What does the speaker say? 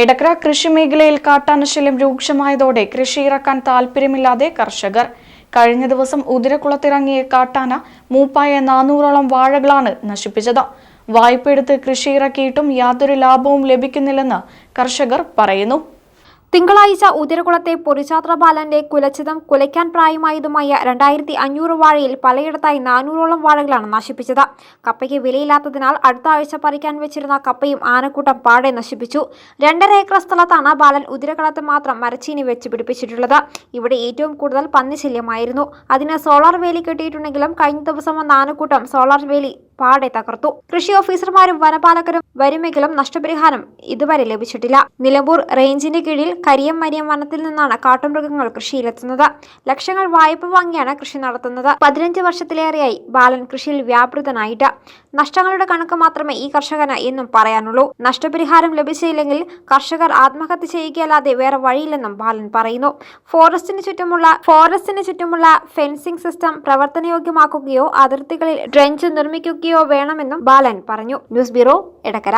എടക്കര കൃഷി മേഖലയിൽ കാട്ടാനശല്യം രൂക്ഷമായതോടെ കൃഷി ഇറക്കാൻ താൽപ്പര്യമില്ലാതെ കർഷകർ. കഴിഞ്ഞ ദിവസം ഉദിരക്കുളത്തിറങ്ങിയ കാട്ടാന മൂപ്പായ നാനൂറോളം വാഴകളാണ് നശിപ്പിച്ചത്. വായ്പ എടുത്ത് കൃഷി ഇറക്കിയിട്ടും യാതൊരു ലാഭവും ലഭിക്കുന്നില്ലെന്ന് കർഷകർ പറയുന്നു. തിങ്കളാഴ്ച ഉതിരകുളത്തെ പൊരിച്ചാത്ര ബാലന്റെ കുലച്ചിതം കുലയ്ക്കാൻ പ്രായമായതുമായ രണ്ടായിരത്തി അഞ്ഞൂറ് വാഴയിൽ പലയിടത്തായി നാനൂറോളം വാഴകളാണ് നശിപ്പിച്ചത്. കപ്പയ്ക്ക് വിലയില്ലാത്തതിനാൽ അടുത്ത ആഴ്ച പറിക്കാൻ വെച്ചിരുന്ന കപ്പയും ആനക്കൂട്ടം പാടെ നശിപ്പിച്ചു. രണ്ടര ഏക്കർ സ്ഥലത്താണ് ബാലൻ ഉതിരകളത്ത് മാത്രം മരച്ചീനി വെച്ച് പിടിപ്പിച്ചിട്ടുള്ളത്. ഇവിടെ ഏറ്റവും കൂടുതൽ പന്നിശല്യമായിരുന്നു. അതിന് സോളാർ വേലി കെട്ടിയിട്ടുണ്ടെങ്കിലും കഴിഞ്ഞ ദിവസം വന്ന ആനക്കൂട്ടം സോളാർ വേലി പാടെ തകർത്തു. കൃഷി ഓഫീസർമാരും വനപാലകരും വരുമെങ്കിലും നഷ്ടപരിഹാരം ഇതുവരെ ലഭിച്ചിട്ടില്ല. നിലമ്പൂർ റേഞ്ചിന്റെ കീഴിൽ കരിയം മരിയം വനത്തിൽ നിന്നാണ് കാട്ടുമൃഗങ്ങൾ കൃഷിയിലെത്തുന്നത്. ലക്ഷങ്ങൾ വായ്പ വാങ്ങിയാണ് കൃഷി നടത്തുന്നത്. പതിനഞ്ച് വർഷത്തിലേറെയായി ബാലൻ കൃഷിയിൽ വ്യാപൃതനായിട്ട്. നഷ്ടങ്ങളുടെ കണക്ക് മാത്രമേ ഈ കർഷകന് എന്നും പറയാനുള്ളൂ. നഷ്ടപരിഹാരം ലഭിച്ചില്ലെങ്കിൽ കർഷകർ ആത്മഹത്യ ചെയ്യുകയല്ലാതെ വേറെ വഴിയില്ലെന്നും ബാലൻ പറയുന്നു. ഫോറസ്റ്റിന് ചുറ്റുമുള്ള ഫോറസ്റ്റിന് ചുറ്റുമുള്ള ഫെൻസിംഗ് സിസ്റ്റം പ്രവർത്തനയോഗ്യമാക്കുകയോ അതിർത്തികളിൽ ഡ്രെഞ്ച് നിർമ്മിക്കുകയോ വേണമെന്നും ബാലൻ പറഞ്ഞു. News bureau Edakkara.